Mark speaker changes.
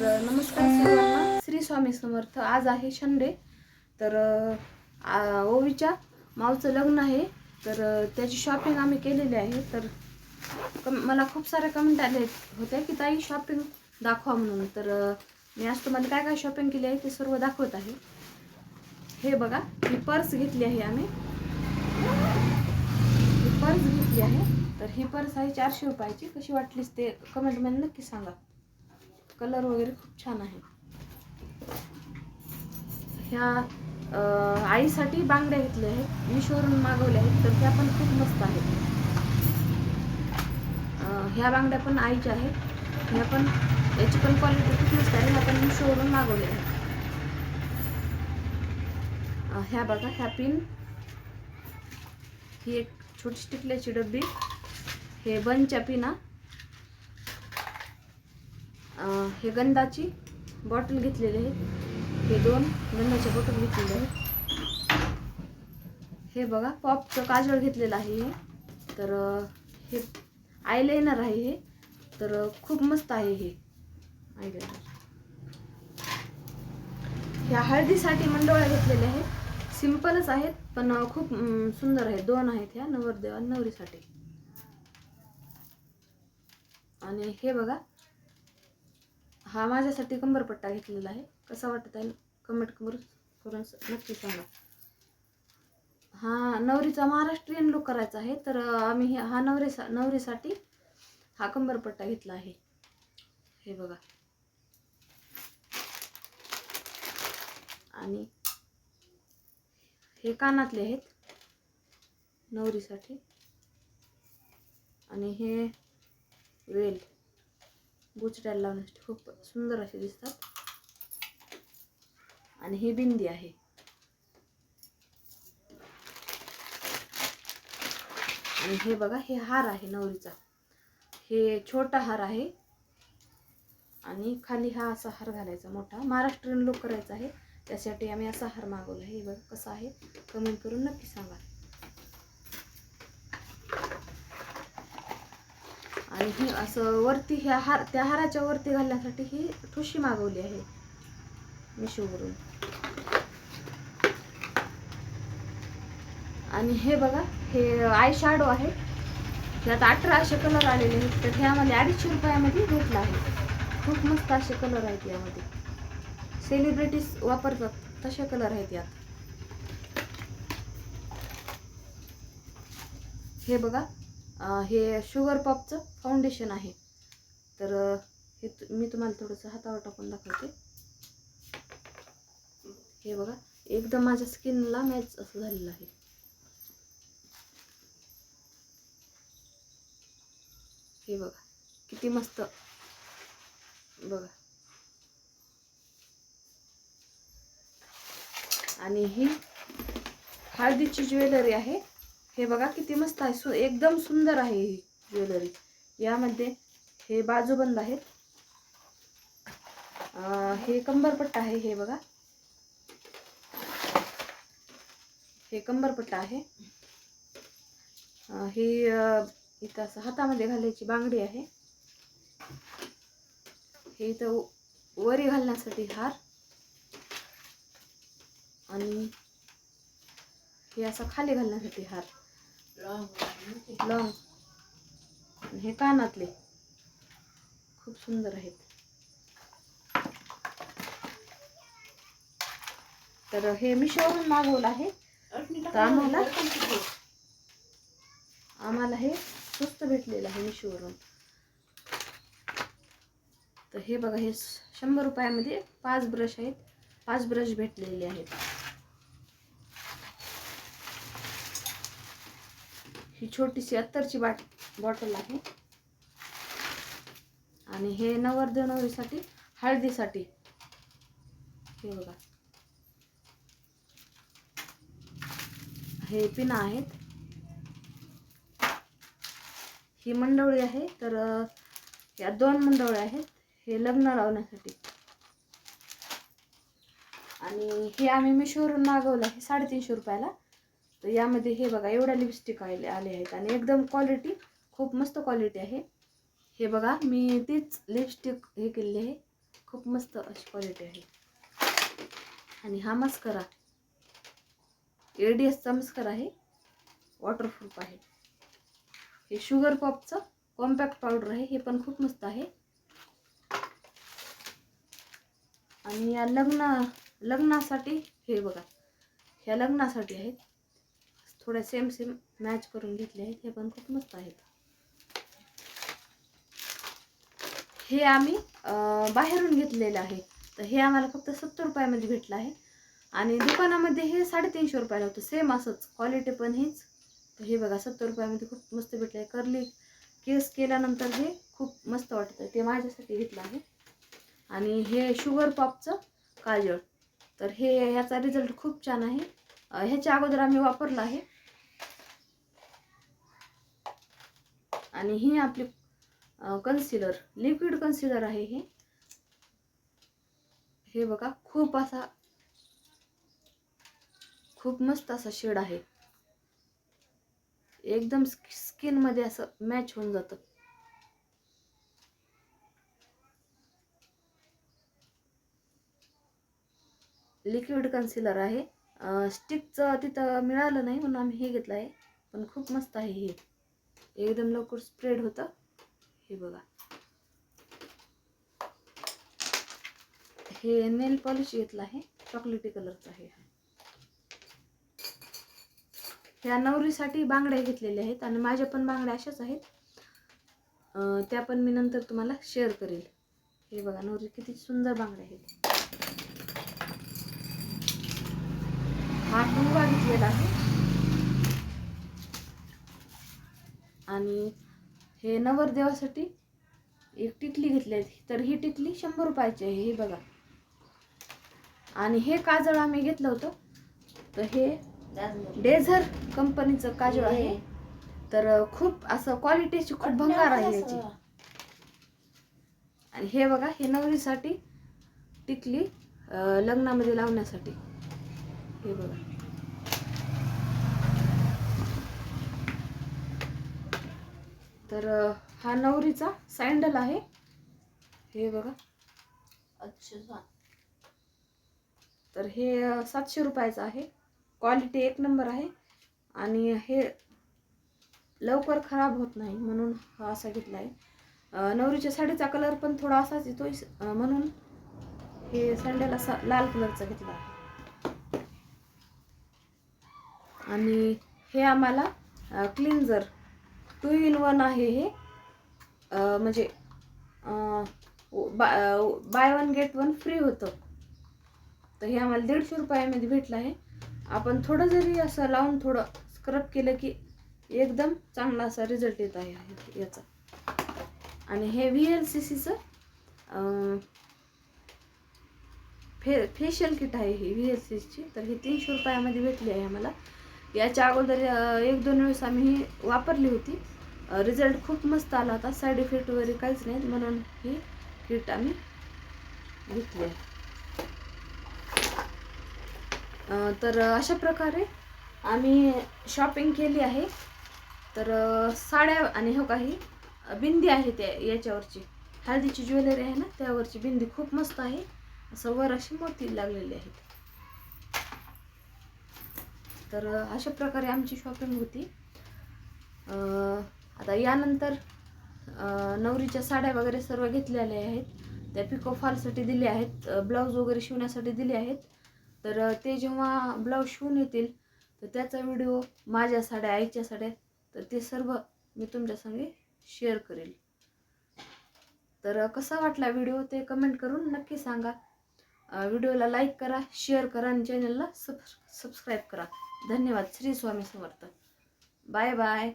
Speaker 1: तर नमस्कार सर्वांना. श्री स्वामी समर्थ. आज आहे शंडे तर ओवीच्या मावचं लग्न आहे. तर त्याची शॉपिंग आम्ही केलेली आहे. तर कम मला खूप सारे कमेंट आले होते की ताई शॉपिंग दाखवा म्हणून. तर मी आज तुम्हाला काय काय शॉपिंग केली आहे ते सर्व दाखवत आहे. हे बघा ही पर्स घेतली आहे आम्ही. ही पर्स घेतली आहे. तर ही पर्स आहे चारशे रुपयाची. कशी वाटलीच ते कमेंटमध्ये नक्की सांगा. कलर वगैरे खूप छान आहे. ह्या आईसाठी बांगड्या घेतल्या आहेत. मिशोवरून मागवल्या आहेत तर त्या पण खूप मस्त आहेत. ह्या बांगड्या पण आईच्या आहेत. ह्या पण याची पण क्वालिटी खूप मस्त आहे. ह्या पण मिशोवरून मागवल्या आहेत. ह्या बघा ह्या पिन ही एक छोटी टिकल्याची डब्बी. हे बनच्या पिना हे गंधाची बॉटल घेतलेली आहे. हे दोन गंधाच्या बॉटल घेतलेले आहेत. हे बघा पॉपचं काजळ घेतलेलं आहे हे. तर हे आयलाइनर आहे हे. तर खूप मस्त आहे हे. आयलाइनर ह्या हळदीसाठी मंडोळ्या घेतलेल्या आहेत. सिम्पलच आहेत पण खूप सुंदर आहेत. दोन आहेत ह्या नवरदेव आणि नवरीसाठी. आणि हे बघा हा माझ्यासाठी कंबरपट्टा घेतलेला आहे. कसा वाटत आहे? कमेंट करून करून नक्की सांगा. हा नवरीचा महाराष्ट्रीयन लुक करायचा आहे. तर आम्ही हे- हा नवरीसा नवरीसाठी हा कंबरपट्टा घेतला आहे. हे बघा. आणि हे कानातले आहेत. नवरीसाठी. आणि हे वेल. बुचड्याला लावण्यासाठी खूप सुंदर असे दिसतात. आणि ही बिंदी आहे. आणि हे बघा हे हार आहे नवरीचा. हे छोटा हार आहे. आणि खाली हा असा हार घालायचा मोठा. महाराष्ट्रीयन लोक करायचा आहे. त्यासाठी आम्ही असा हार मागवला आहे. हे बघा कसा आहे? कमेंट करून नक्की सांगा. आणि ही असं वरती ह्या हार त्या हाराच्या वरती घालण्यासाठी ही ठुशी मागवली आहे मिशोवरून. आणि हे बघा हे आय शॅडो आहे. त्यात अठरा असे कलर आलेले आहेत. तर ह्यामध्ये अडीचशे रुपयामध्ये भेटला आहे. खूप मस्त असे कलर आहेत यामध्ये. सेलिब्रिटीज वापरतात तसे कलर आहेत यात. हे बघा हे शुगर पॉपचं फाउंडेशन आहे. तर हे मी तुम्हाला थोडंसं हातावर टाकून दाखवते. हे बघा एकदम माझ्या स्किनला मॅच असं झालेलं आहे. हे बघा किती मस्त. बघा. आणि ही हळदीची ज्वेलरी आहे. हे बघा किती मस्त आहे. सु एकदम सुंदर आहे ही ज्वेलरी. यामध्ये हे बाजूबंद आहेत. हे कंबरपट्टा आहे हे बघा. हे कंबरपट्टा आहे. ही इथं असं हातामध्ये घालायची बांगडी आहे. हे इथं वरी घालण्यासाठी हार. आणि हे असं खाली घालण्यासाठी हार. लॉंग. हे कानातले. खूप सुंदर आहेत. तर हे मिशोवरून मागवलं आहे. तर आम्हाला आम्हाला हे स्वस्त भेटलेलं आहे मिशोवरून. तर हे बघा हे शंभर रुपयामध्ये पाच ब्रश आहेत. पाच ब्रश भेटलेले आहेत. ही छोटीशी अत्तरची बाट बॉटल आहे. आणि हे नवरदेवनवरीसाठी हळदीसाठी. हे बघा. हे पिना आहेत. ही मंडवळी आहे तर या दोन मंडवळ्या आहेत. हे लग्न लावण्यासाठी. आणि हे आम्ही मिशोवरून मागवलं आहे साडेतीनशे रुपयाला. तर यामध्ये हे बघा एवढ्या लिपस्टिक आले आले आहेत. आणि एकदम क्वालिटी खूप मस्त क्वालिटी आहे. हे बघा मी तीच लिपस्टिक हे केलेली आहे. खूप मस्त अशी क्वालिटी आहे. आणि हा मस्करा ए डी एसचा मस्करा आहे. वॉटरप्रूफ आहे. हे शुगर पॉपचं कॉम्पॅक्ट पावडर आहे. हे पण खूप मस्त आहे. आणि या लग्न लग्नासाठी हे बघा ह्या लग्नासाठी आहेत. थोड्या सेम सेम मॅच करून घेतले आहेत. हे पण खूप मस्त आहेत. हे आम्ही बाहेरून घेतलेलं आहे. तर हे आम्हाला फक्त सत्तर रुपयामध्ये भेटलं आहे. आणि दुकानामध्ये हे साडेतीनशे रुपयाला होतं. सेम असंच. क्वालिटी पण हीच. तर हे बघा सत्तर रुपयामध्ये खूप मस्त भेटलं आहे करली केस केल्यानंतर हे खूप मस्त वाटतं ते माझ्यासाठी घेतलं आहे. आणि हे शुगर पॉपचं काजळ. तर हे ह्याचा रिझल्ट खूप छान आहे. ह्याच्या अगोदर आम्ही वापरला आहे. आणि ही आपली कन्सिलर लिक्विड कन्सिलर आहे हे. हे बघा खूप असा खूप मस्त असा शेड आहे. एकदम स्किनमध्ये असं मॅच होऊन जातं. लिक्विड कन्सिलर आहे. स्टिकचं तिथं मिळालं नाही म्हणून आम्ही हे घेतलं आहे. पण खूप मस्त आहे हे. एकदम लवकर स्प्रेड होतं. हे बघा. हे नेल पॉलिश घेतलं आहे. चॉकलेटी कलरचं आहे ह्या नवरीसाठी बांगड्या घेतलेल्या आहेत आणि माझ्या पण बांगड्या अशाच आहेत. त्या पण मी नंतर तुम्हाला शेअर करेल. हे बघा नवरी किती सुंदर बांगड्या आहेत. हा टुंगा घेतलेला आहे. आणि हे नवरदेवासाठी एक टिकली घेतली आहे. तर ही टिकली शंभर रुपयाची आहे. हे बघा. आणि हे काजळ आम्ही घेतलं होतं. तर हे डेझर कंपनीचं काजळ आहे. तर खूप असं क्वालिटीची खूप भंगार आहे याची. आणि हे बघा हे नवरीसाठी टिकली लग्नामध्ये लावण्यासाठी. हे बघा. तर हा नवरीचा सँडल आहे. हे बघा.
Speaker 2: अच्छा
Speaker 1: तर हे सातशे रुपयाचं आहे. क्वालिटी एक नंबर आहे. आणि हे लवकर खराब होत नाही म्हणून हा असा घेतला आहे. नवरीच्या साडीचा कलर पण थोडा असाच येतो म्हणून हे सँडल असा लाल कलरचा घेतला आहे. आणि हे आम्हाला क्लिन्झर टू इन वन आहे हे. म्हणजे म्हणजे buy one get one free होतं. तर हे आम्हाला दीडशे रुपयामध्ये भेटलं आहे. आपण थोडं जरी असं लावून थोडं स्क्रब केलं की एकदम चांगला असा रिझल्ट येत आहे याचा. आणि हे व्ही एल सी सीचं फे फेशियल किट आहे ही व्ही एल सीची तर ही तीनशे रुपयामध्ये भेटली आहे आम्हाला. याच्या अगोदर एक दोन वेळेस आम्ही ही वापरली होती. रिझल्ट खूप मस्त आला होता. साईड इफेक्ट वगैरे काहीच नाहीत म्हणून ही किट आम्ही घेतली आहे. तर अशा प्रकारे आम्ही शॉपिंग केली आहे. तर साड्या आणि हो काही बिंदी आहे त्या याच्यावरची. हळदीची ज्वेलरी आहे ना त्यावरची बिंदी खूप मस्त आहे. असं वर अशी मोती लागलेली आहेत. तर अशा प्रकारे आमची शॉपिंग होती. आता यानंतर नवरीच्या साड्या वगैरे सर्व घेतलेल्या आहेत. त्या पिको फॉलसाठी दिल्या आहेत. ब्लाऊज वगैरे शिवण्यासाठी दिले आहेत. तर ते जेव्हा ब्लाऊज शिवून येतील तर त्याचा व्हिडिओ माझ्या साड्या आईच्या साड्या तर ते सर्व मी तुमच्या संगे शेअर करेल. तर कसा वाटला व्हिडिओ ते कमेंट करून नक्की सांगा. व्हिडिओला लाईक करा शेअर करा आणि चॅनलला सब सबस्क्राईब करा. धन्यवाद. श्री स्वामी समर्थ. Bye bye.